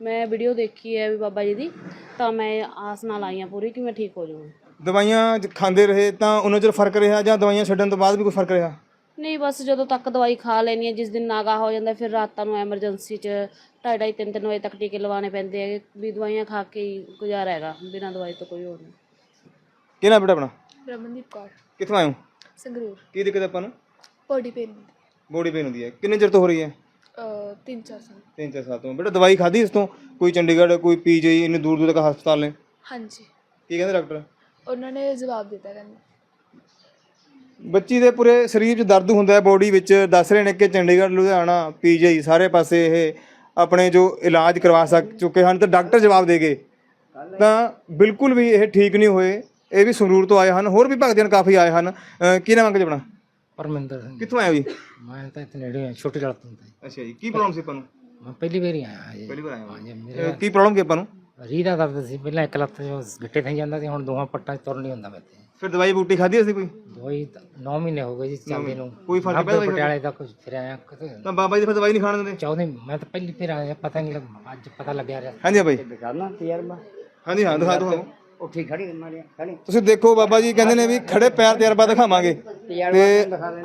S2: ਮੈਂ ਵੀਡੀਓ ਦੇਖੀ ਹੈ ਵੀ ਬਾਬਾ ਜੀ ਦੀ ਤਾਂ ਮੈਂ ਆਸ ਨਾਲ ਆਈ ਹਾਂ ਪੂਰੀ ਕਿ ਮੈਂ ਠੀਕ ਹੋ ਜਾਵਾਂ।
S3: ਦਵਾਈਆਂ ਜ- ਖਾਂਦੇ ਰਹੇ ਤਾਂ ਉਹਨਾਂ ਚਿਰ ਫ਼ਰਕ ਰਿਹਾ ਜਾਂ ਦਵਾਈਆਂ ਛੱਡਣ ਤੋਂ ਬਾਅਦ ਵੀ ਕੋਈ ਫ਼ਰਕ ਰਿਹਾ?
S2: ਨਹੀਂ ਬਸ ਜਦੋਂ ਤੱਕ ਦਵਾਈ ਖਾ ਲੈਣੀ ਹੈ ਜਿਸ ਦਿਨ ਨਾਗਾ ਹੋ ਜਾਂਦਾ ਫਿਰ ਰਾਤਾਂ ਨੂੰ ਐਮਰਜੈਂਸੀ 'ਚ ਢਾਈ ਢਾਈ ਤਿੰਨ ਤਿੰਨ ਵਜੇ ਤੱਕ ਟੀਕੇ ਲਵਾਉਣੇ ਪੈਂਦੇ ਹੈਗੇ। ਵੀ ਦਵਾਈਆਂ ਖਾ ਕੇ ਹੀ ਗੁਜ਼ਾਰਾ ਹੈਗਾ ਬਿਨਾਂ ਦਵਾਈ ਤੋਂ ਕੋਈ ਹੋਰ ਨਹੀਂ।
S3: ਕੀ ਨਾਮ ਬੇਟਾ ਆਪਣਾ?
S7: ਰਮਨਦੀਪ ਕੌਰ।
S3: ਕਿੱਥੋਂ ਆਏ ਹੋ?
S7: ਸੰਗਰੂਰ।
S3: ਕੀ ਦਿੱਕਤ ਆ ਆਪਾਂ ਨੂੰ?
S7: ਬੋਡੀ ਪੇਨ
S3: ਬੋਡੀ ਪੇਨ ਹੁੰਦੀ ਹੈ। ਕਿੰਨੇ ਚਿਰ ਤੋਂ ਹੋ ਰਹੀ ਹੈ?
S7: ਅ ਤਿੰਨ ਚਾਰ ਸਾਲ।
S3: ਤਿੰਨ ਚਾਰ ਸਾਲ ਤੋਂ। ਬੇਟਾ ਦਵਾਈ ਖਾਧੀ ਇਸ ਤੋਂ? ਕੋਈ ਚੰਡੀਗੜ੍ਹ ਕੋਈ ਪੀਜੀ ਇੰਨੇ ਦੂਰ ਦੂਰ ਤੱਕ ਹਸਪਤਾਲ ਨੇ?
S7: ਹਾਂਜੀ।
S3: ਕੀ ਕਹਿੰਦੇ ਡਾਕਟਰ?
S7: ਉਹਨਾਂ ਨੇ ਜਵਾਬ ਦਿੱਤਾ ਕਹਿੰਦੇ।
S3: ਬੱਚੀ ਦੇ ਪੂਰੇ ਸਰੀਰ 'ਚ ਦਰਦ ਹੁੰਦਾ ਹੈ ਬੋਡੀ ਵਿੱਚ। ਦੱਸ ਰਹੇ ਨੇ ਕਿ ਚੰਡੀਗੜ੍ਹ ਲੁਧਿਆਣਾ ਪੀਜੀ ਸਾਰੇ ਪਾਸੇ ਇਹ ਆਪਣੇ ਜੋ ਇਲਾਜ ਕਰਵਾ ਸਕ ਚੁੱਕੇ ਹਨ ਤਾਂ ਡਾਕਟਰ ਜਵਾਬ ਦੇ ਗਏ। ਤਾਂ ਬਿਲਕੁਲ ਵੀ ਇਹ ਠੀਕ ਨਹੀਂ ਹੋਏ। ਇਹ ਵੀ ਸੰਗਰੂਰ ਤੋਂ ਆਏ ਹਨ। ਹੋਰ ਵੀ ਭਗਤੀਆਂ ਕਾਫੀ ਆਏ ਹਨ। ਕੀ ਨਾਮ ਅੰਕਲ ਜੀ ਆਪਣਾ?
S8: ਪਰਮਿੰਦਰ ਸਿੰਘ।
S3: ਕਿੱਥੋਂ ਆਏ ਹੋ ਜੀ?
S8: ਮੈਂ ਤਾਂ ਇੱਥੇ ਨੇੜੇ ਆ ਛੋਟੇ ਜਲ ਤੋਂ।
S3: ਅੱਛਾ ਜੀ। ਕੀ ਪ੍ਰੋਬਲਮ ਸੀ ਆਪਾਂ ਨੂੰ?
S8: ਮੈਂ ਪਹਿਲੀ ਵਾਰੀ ਆਇਆ ਜੀ।
S3: ਪਹਿਲੀ ਵਾਰ
S8: ਹਾਂਜੀ
S3: ਹੋ।
S8: ਮੇਰੇ
S3: ਕੀ ਪ੍ਰੋਬਲਮ ਕੀ ਆਪਾਂ ਨੂੰ?
S8: ਰੀੜ੍ਹ ਦਾ ਦਰਦ ਸੀ। ਪਹਿਲਾਂ ਇੱਕ ਲੱਤ ਜੋ ਗਿੱਟੇ ਥਈ ਜਾਂਦਾ ਸੀ ਹੁਣ ਦੋਹਾਂ ਪੱਟਾਂ 'ਚ ਤੁਰ ਨਹੀਂ ਹੁੰਦਾ ਮੈਂ ਤੇ
S3: ਫਿਰ ਦਵਾਈ ਬੂਟੀ ਖਾਧੀ ਅਸੀਂ ਕੋਈ?
S8: ਦਵਾਈ 9 ਮਹੀਨੇ ਹੋ ਗਏ ਜੀ ਚੱਲਦੇ ਨੂੰ।
S3: ਕੋਈ ਫ਼ਰਕ ਪਿਆ ਦਵਾਈ
S8: ਪਟਿਆਲੇ ਤੱਕ ਫਿਰ ਆਇਆ ਕਿਤੇ।
S3: ਤਾਂ ਬਾਬਾ ਜੀ ਫਿਰ ਦਵਾਈ ਨਹੀਂ ਖਾਣ ਦਿੰਦੇ?
S8: ਚੌਦੇ ਮੈਂ ਤਾਂ ਪਹਿਲੀ ਫਿਰ ਆਇਆ ਪਤਾ ਨਹੀਂ ਲੱਗਾ ਅੱਜ ਪਤਾ ਲੱਗਿਆ ਰਿਹਾ।
S3: ਹਾਂਜੀ ਬਾਈ।
S1: ਦਿਖਾਣਾ ਤਜਰਬਾ।
S3: ਹਾਂਜੀ ਹਾਂ ਦਿਖਾ ਦਿਓ
S1: ਉੱਠੀ ਖੜੀ ਮਾਰਿਆ ਖੜੀ।
S3: ਤੁਸੀਂ ਦੇਖੋ ਬਾਬਾ ਜੀ ਕਹਿੰਦੇ ਨੇ ਵੀ ਖੜੇ ਪੈਰ ਤਜਰਬਾ ਦਿਖਾਵਾਂਗੇ। ਤੇ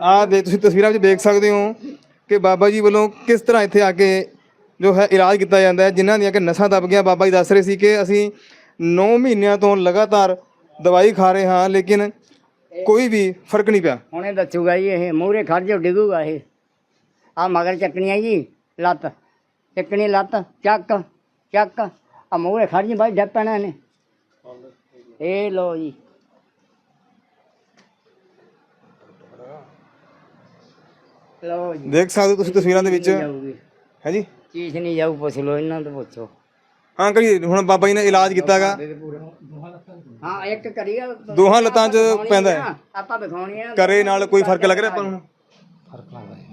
S3: ਆਹ ਦੇ ਤੁਸੀਂ ਤਸਵੀਰਾਂ ਵਿੱਚ ਦੇਖ ਸਕਦੇ ਹੋ ਕਿ ਬਾਬਾ ਜੀ ਵੱਲੋਂ ਕਿਸ ਤਰ੍ਹਾਂ ਇੱਥੇ ਆ ਕੇ ਜੋ ਹੈ ਇਲਾਜ ਕੀਤਾ ਜਾਂਦਾ ਹੈ ਜਿਨ੍ਹਾਂ ਦੀਆਂ ਕਿ ਨਸਾਂ ਦਬ ਗਈਆਂ। ਬਾਬਾ ਜੀ ਦੱਸ ਰਹੇ ਸੀ ਕਿ ਅਸੀਂ 9 ਮਹੀਨਿਆਂ ਤੋਂ ਲਗਾਤਾਰ ਦਵਾਈ ਖਾ ਰਹੇ ਹਾਂ ਲੇਕਿਨ ਕੋਈ ਵੀ ਫ਼ਰਕ ਨਹੀਂ ਪਿਆ।
S1: ਹੁਣੇ ਦੱਸੂਗਾ ਜੀ ਇਹ ਮੂਹਰੇ ਖੜ ਜਾ ਡਿੱਗੂਗਾ ਇਹ। ਆ ਮਗਰ ਚੱਕਣੀ ਆ ਜੀ ਲੱਤ। ਚੱਕਣੀ ਲੱਤ ਚੱਕ ਚੱਕ। ਆ ਮੂਹਰੇ ਖੜ ਜੀ ਬਾਈ ਡੱਪ ਪੈਣਾ ਨੇ ਇਹ ਲੋ ਜੀ। ਲੋ ਜੀ।
S3: ਦੇਖ ਸਕਦੇ ਹੋ ਤੁਸੀਂ ਤਸਵੀਰਾਂ ਦੇ ਵਿੱਚ।
S1: ਜਾਊਗੀ।
S3: ਹੈ ਜੀ?
S1: ਚੀਜ਼ ਨਹੀਂ ਜਾਊ ਪੁੱਛ ਲੋ ਇਹਨਾਂ ਤੋਂ ਪੁੱਛੋ।
S3: ਹਾਂ ਕਰੀ ਹੁਣ ਬਾਬਾ ਜੀ ਨੇ ਇਲਾਜ ਕੀਤਾਗਾ।
S1: ਹਾਂ ਇੱਕ ਕਰੀਏ
S3: ਦੋਹਾਂ ਲੱਤਾਂ 'ਚ ਪੈਂਦਾ ਹੈ।
S1: ਆਪਾਂ ਦਿਖਾਉਣੀ ਆ
S3: ਕਰੇ ਨਾਲ ਕੋਈ ਫ਼ਰਕ ਲੱਗ ਰਿਹਾ ਆਪਾਂ ਨੂੰ?
S8: ਫ਼ਰਕ ਲੱਗਦਾ ਜੀ।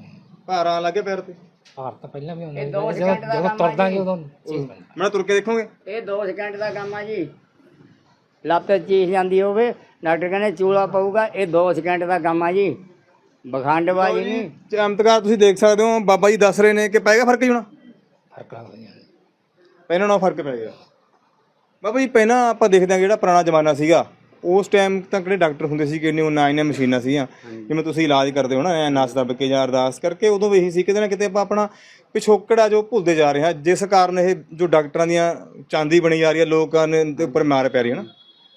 S3: ਭਾਰਾਂ ਲੱਗੇ ਪੈਰ ਤੇ।
S8: ਭਾਰ ਤਾਂ ਪਹਿਲਾਂ ਵੀ ਹੁੰਦਾ ਸੀ,
S1: ਦੋ
S8: ਜਦੋਂ
S1: ਸਕਿੰਟ ਦਾ
S8: ਜਦੋਂ
S1: ਕੰਮ ਆ ਜੀ।
S8: ਉਦੋਂ
S3: ਮੈਂ ਤੁਰ ਕੇ ਦੇਖੋਗੇ?
S1: ਇਹ 2 ਸਕਿੰਟ ਦਾ ਕੰਮ ਆ ਜੀ। ਲੱਤ ਚੀਜ਼ ਜਾਂਦੀ ਹੋਵੇ ਡਾਕਟਰ ਕਹਿੰਦੇ ਚੂਲਾ ਪਊਗਾ ਇਹ 2 ਸਕਿੰਟ ਦਾ ਕੰਮ ਆ ਜੀ। ਬਖੰਡਬਾਜੀ ਨਹੀਂ।
S3: ਚਮਤਕਾਰ ਤੁਸੀਂ ਦੇਖ ਸਕਦੇ ਹੋ ਬਾਬਾ ਜੀ ਦੱਸ ਰਹੇ ਨੇ ਕਿ ਪੈਗਾ ਫ਼ਰਕ ਹੀ ਹੋਣਾ?
S8: ਫ਼ਰਕ ਲੱਗਦਾ ਜੀ
S3: ਪਹਿਲਾਂ ਨਾਲੋਂ ਫ਼ਰਕ ਪੈ ਗਿਆ। ਬਾਬਾ ਜੀ ਪਹਿਲਾਂ ਆਪਾਂ ਦੇਖਦੇ ਹਾਂ ਜਿਹੜਾ ਪੁਰਾਣਾ ਜ਼ਮਾਨਾ ਸੀਗਾ। ਉਸ ਟਾਈਮ ਤਾਂ ਕਿਹੜੇ ਡਾਕਟਰ ਹੁੰਦੇ ਸੀ ਕਿ ਇੰਨੇ ਉਹਨਾਂ ਇੰਨੇ ਮਸ਼ੀਨਾਂ ਸੀਗੀਆਂ। ਜਿਵੇਂ ਤੁਸੀਂ ਇਲਾਜ ਕਰਦੇ ਹੋ ਨਾ ਐ ਨਸ ਦੱਬ ਕੇ ਜਾਂ ਅਰਦਾਸ ਕਰਕੇ ਉਦੋਂ ਵੀ ਇਹੀ ਸੀ। ਕਿਤੇ ਨਾ ਕਿਤੇ ਆਪਾਂ ਆਪਣਾ ਪਿਛੋਕੜਾ ਜੋ ਭੁੱਲਦੇ ਜਾ ਰਹੇ ਹਾਂ। ਜਿਸ ਕਾਰਨ ਇਹ ਜੋ ਡਾਕਟਰਾਂ ਦੀਆਂ ਚਾਂਦੀ ਬਣੀ ਜਾ ਰਹੀ ਹੈ ਲੋਕਾਂ ਨੇ ਦੇ ਉੱਪਰ ਮਾਰ ਪੈ ਰਹੀ ਹੈ ਨਾ।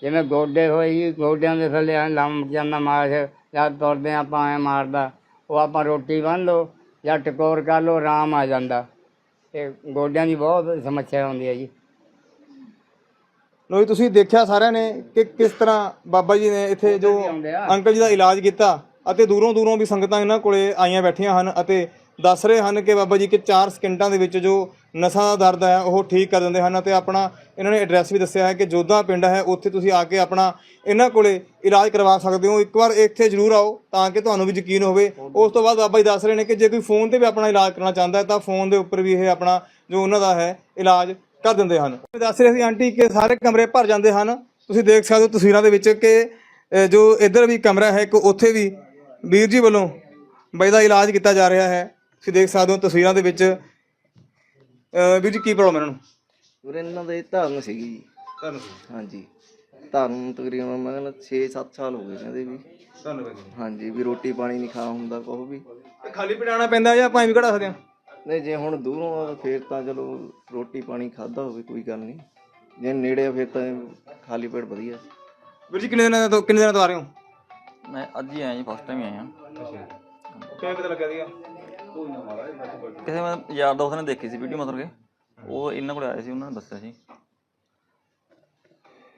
S1: ਜਿਵੇਂ ਗੋਡੇ ਹੋਏ ਜੀ ਗੋਡਿਆਂ ਦੇ ਥੱਲੇ ਐਂ ਲੰਮ ਜਾਂਦਾ ਮਾਸ ਜਦ ਤੁਰਦੇ ਆਪਾਂ ਐ ਮਾਰਦਾ ਉਹ ਆਪਾਂ ਰੋਟੀ ਬੰਨ ਲਓ ਜਾਂ ਟਕੋਰ ਕਰ ਲਓ ਆਰਾਮ ਆ ਜਾਂਦਾ। ਇਹ ਗੋਡਿਆਂ ਦੀ ਬਹੁਤ ਸਮੱਸਿਆ ਹੁੰਦੀ ਹੈ ਜੀ
S3: ਲੋ ਜੀ ਤੁਸੀਂ ਦੇਖਿਆ ਸਾਰਿਆਂ ਨੇ ਕਿ ਕਿਸ ਤਰ੍ਹਾਂ ਬਾਬਾ ਜੀ ਨੇ ਇੱਥੇ ਜੋ। ਅੰਕਲ ਜੀ ਦਾ ਇਲਾਜ ਕੀਤਾ ਅਤੇ ਦੂਰੋਂ ਦੂਰੋਂ ਵੀ ਸੰਗਤਾਂ ਇਹਨਾਂ ਕੋਲੇ ਆਈਆਂ ਬੈਠੀਆਂ ਹਨ ਅਤੇ ਦੱਸ ਰਹੇ ਹਨ ਕਿ ਬਾਬਾ ਜੀ ਕਿ 4 ਸਕਿੰਟਾਂ ਦੇ ਵਿੱਚ ਜੋ ਨਸਾਂ ਦਾ ਦਰਦ ਹੈ, ਉਹ ਠੀਕ ਕਰ ਦਿੰਦੇ ਹਨ ਅਤੇ ਆਪਣਾ ਇਹਨਾਂ ਨੇ ਐਡਰੈਸ ਵੀ ਦੱਸਿਆ ਹੈ ਕਿ ਜੋਧਾ ਪਿੰਡ ਹੈ, ਉੱਥੇ ਤੁਸੀਂ ਆ ਕੇ ਆਪਣਾ ਇਹਨਾਂ ਕੋਲੇ ਇਲਾਜ ਕਰਵਾ ਸਕਦੇ ਹੋ। ਇੱਕ ਵਾਰ ਇੱਥੇ ਜ਼ਰੂਰ ਆਓ ਤਾਂ ਕਿ ਤੁਹਾਨੂੰ ਵੀ ਯਕੀਨ ਹੋਵੇ। ਉਸ ਤੋਂ ਬਾਅਦ ਬਾਬਾ ਜੀ ਦੱਸ ਰਹੇ ਨੇ ਕਿ ਜੇ ਕੋਈ ਫੋਨ ਤੇ ਵੀ ਆਪਣਾ ਇਲਾਜ ਕਰਨਾ ਚਾਹੁੰਦਾ ਹੈ ਤਾਂ ਫੋਨ ਦੇ ਉੱਪਰ ਵੀ ਇਹ ਆਪਣਾ ਜੋ ਉਹਨਾਂ ਦਾ ਹੈ, ਇਲਾਜ ਕਰ ਦਿੰਦੇ ਹਨ। ਦੱਸ ਰਹੇ ਸੀ ਆਂਟੀ ਕਿ ਸਾਰੇ ਕਮਰੇ ਭਰ ਜਾਂਦੇ ਹਨ। ਤੁਸੀਂ ਦੇਖ ਸਕਦੇ ਹੋ ਤਸਵੀਰਾਂ ਦੇ ਵਿੱਚ ਕਿ ਜੋ ਇੱਧਰ ਵੀ ਕਮਰਾ ਹੈ, ਇੱਕ ਉੱਥੇ ਵੀ ਵੀਰ ਜੀ ਵੱਲੋਂ ਬਾਈ ਦਾ ਇਲਾਜ ਕੀਤਾ ਜਾ ਰਿਹਾ ਹੈ। ਤੁਸੀਂ ਦੇਖ ਸਕਦੇ ਹੋ ਤਸਵੀਰਾਂ ਦੇ ਵਿੱਚ ਅ, ਵੀਰ ਜੀ ਕੀ ਪ੍ਰੋਬਲਮ ਇਹਨਾਂ ਨੂੰ?
S9: ਉਰੇ ਇਹਨਾਂ ਦੇ ਧਰਨ ਸੀਗੀ ਜੀ।
S3: ਧੰਨਵਾਦ
S9: ਹਾਂਜੀ। ਧਰਨ ਤਕਰੀਬਨ ਮੈਂ ਕਹਿੰਦਾ 6-7 ਸਾਲ ਹੋ ਗਏ ਕਹਿੰਦੇ ਵੀ।
S3: ਧੰਨਵਾਦ
S9: ਹਾਂਜੀ ਵੀ ਰੋਟੀ ਪਾਣੀ ਨਹੀਂ ਖਾ ਹੁੰਦਾ ਕੁਛ ਵੀ।
S3: ਖਾਲੀ ਪਟਾਣਾ ਪੈਂਦਾ ਜਾਂ ਆਪਾਂ ਐਵੇਂ ਕਢਾ ਸਕਦੇ ਹਾਂ
S9: ਨਹੀਂ ਜੇ ਹੁਣ ਦੂਰੋਂ ਆ ਫੇਰ ਤਾਂ ਚਲੋ ਰੋਟੀ ਪਾਣੀ ਖਾਦਾ ਹੋਵੇ ਕੋਈ ਗੱਲ ਨਹੀਂ। ਜੇ ਨੇੜੇ ਆ ਫੇਰ ਤਾਂ ਖਾਲੀ ਪੇਟ ਵਧੀਆ।
S3: ਵੀਰ ਜੀ ਕਿੰਨੇ ਦਿਨਾਂ ਤੋਂ ਕਿੰਨੇ ਦਿਨਾਂ ਤੋਂ ਆ ਰਹੇ ਹੋ?
S10: ਮੈਂ ਅੱਜ ਹੀ ਆਇਆ ਜੀ ਫਸਟ ਟਾਈਮ ਆਇਆ।
S3: ਕਿਵੇਂ ਪਤਾ ਲੱਗਿਆ ਸੀਗਾ?
S10: ਕਿਸੇ ਮੈਂ ਯਾਰ ਦੋਸਤ ਨੇ ਦੇਖੀ ਸੀ ਵੀਡੀਓ ਮਤਲਬ ਕਿ ਉਹ ਇਹਨਾਂ ਕੋਲ ਆਏ ਸੀ ਉਹਨਾਂ ਨੇ ਦੱਸਿਆ ਸੀ।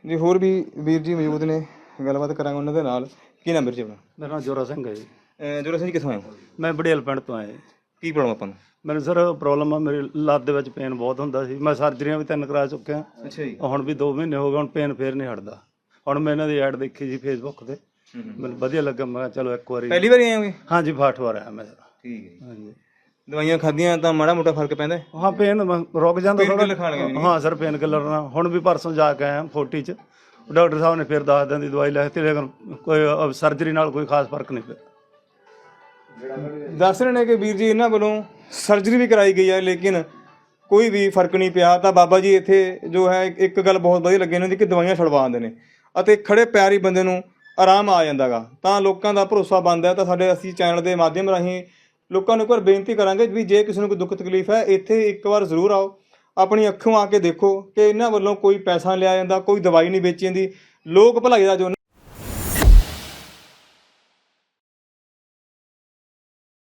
S3: ਜੀ ਹੋਰ ਵੀ ਵੀਰ ਜੀ ਮੌਜੂਦ ਨੇ ਗੱਲਬਾਤ ਕਰਾਂਗੇ ਉਹਨਾਂ ਦੇ ਨਾਲ। ਕੀ ਨਾਮ ਵੀਰ ਜੀ ਆਪਣਾ?
S11: ਮੇਰਾ ਨਾਮ ਜੋਰਾ ਸਿੰਘ ਹੈ ਜੀ।
S3: ਅਹ ਜੋਰਾ ਸਿੰਘ ਜੀ ਕਿੱਥੋਂ ਆਏ ਹੋ?
S11: ਮੈਂ ਬੜੇਲ ਪਿੰਡ ਤੋਂ ਆਇਆ ਜੀ।
S3: ਕੀ ਪ੍ਰੋਬਲਮ ਆਪਾਂ ਨੂੰ?
S11: ਮੈਨੂੰ ਸਰ ਪ੍ਰੋਬਲਮ ਆ ਮੇਰੀ ਲੱਤ ਦੇ ਵਿੱਚ ਪੇਨ ਬਹੁਤ ਹੁੰਦਾ ਸੀ। ਮੈਂ ਸਰਜਰੀਆਂ ਵੀ ਤਿੰਨ ਕਰਾ ਚੁੱਕਿਆ।
S3: ਅੱਛਾ ਜੀ।
S11: ਹੁਣ ਵੀ 2 ਮਹੀਨੇ ਹੋ ਗਏ ਹੁਣ ਪੇਨ ਫੇਰ ਨਹੀਂ ਹਟਦਾ। ਹੁਣ ਮੈਂ ਇਹਨਾਂ ਦੀ ਐਡ ਦੇਖੀ ਜੀ ਫੇਸਬੁੱਕ ਤੇ। ਮੈਨੂੰ ਵਧੀਆ ਲੱਗਾ ਮੈਂ ਕਿਹਾ ਚਲੋ ਇੱਕ ਵਾਰੀ
S3: ਪਹਿਲੀ ਵਾਰੀ ਆਏ ਹੋਗੇ
S11: ਹਾਂਜੀ ਫਾਟ ਵਾਰ ਆਇਆ ਮੈਂ ਸਰ।
S3: ਠੀਕ ਹੈ
S11: ਹਾਂਜੀ।
S3: ਦਵਾਈਆਂ ਖਾਧੀਆਂ ਤਾਂ ਮਾੜਾ ਮੋਟਾ ਫ਼ਰਕ ਪੈਂਦਾ ਹੈ?
S11: ਹਾਂ ਪੇਨ ਰੁਕ ਜਾਂਦਾ
S3: Pain killer ਖਾਣਗੇ ਵੀ।
S11: ਹਾਂ ਸਰ ਪੇਨ ਕਿਲਰ ਨਾਲ ਹੁਣ ਵੀ ਪਰਸੋਂ ਜਾ ਕੇ ਆਇਆ 40 ਚ। ਡਾਕਟਰ ਸਾਹਿਬ ਨੇ ਫਿਰ ਦੱਸ ਦਿਨ ਦੀ ਦਵਾਈ ਲਿਖ ਦਿੱਤੀ ਲੇਕਿਨ ਕੋਈ ਸਰਜਰੀ ਨਾਲ ਕੋਈ ਖਾਸ ਫ਼ਰਕ ਨਹੀਂ ਪਿਆ।
S3: ਦੱਸ ਰਹੇ ਨੇ ਕਿ ਵੀਰ ਜੀ ਇਹਨਾਂ ਵੱਲੋਂ ਸਰਜਰੀ ਵੀ ਕਰਾਈ ਗਈ ਹੈ ਲੇਕਿਨ ਕੋਈ ਵੀ ਫ਼ਰਕ ਨਹੀਂ ਪਿਆ। ਤਾਂ ਬਾਬਾ ਜੀ ਇੱਥੇ ਜੋ ਹੈ ਇੱਕ- ਇੱਕ ਗੱਲ ਬਹੁਤ ਵਧੀਆ ਲੱਗੀ ਇਹਨਾਂ ਦੀ ਕਿ ਦਵਾਈਆਂ ਛੜਵਾ ਦਿੰਦੇ ਨੇ ਅਤੇ ਖੜੇ ਪੈਰ ਹੀ ਬੰਦੇ ਨੂੰ ਆਰਾਮ ਆ ਜਾਂਦਾਗਾ। ਤਾਂ ਲੋਕਾਂ ਦਾ ਭਰੋਸਾ ਬਣਦਾ ਹੈ। ਤਾਂ ਸਾਡੇ ਅਸੀਂ ਚੈਨਲ ਦੇ ਮਾਧਿਅਮ ਰਾਹੀਂ ਲੋਕਾਂ ਨੂੰ ਇੱਕ ਵਾਰ ਬੇਨਤੀ ਕਰਾਂਗੇ ਵੀ ਜੇ ਕਿਸੇ ਨੂੰ ਕੋਈ ਦੁੱਖ ਤਕਲੀਫ ਹੈ, ਇੱਥੇ ਇੱਕ ਵਾਰ ਜ਼ਰੂਰ ਆਓ। ਆਪਣੀ ਅੱਖੋਂ ਆ ਕੇ ਦੇਖੋ ਕਿ ਇਹਨਾਂ ਵੱਲੋਂ ਕੋਈ ਪੈਸਾ ਨਹੀਂ ਲਿਆ ਜਾਂਦਾ, ਕੋਈ ਦਵਾਈ ਨਹੀਂ ਵੇਚੀ ਜਾਂਦੀ। ਲੋਕ ਭਲਾਈ ਦਾ ਜੋ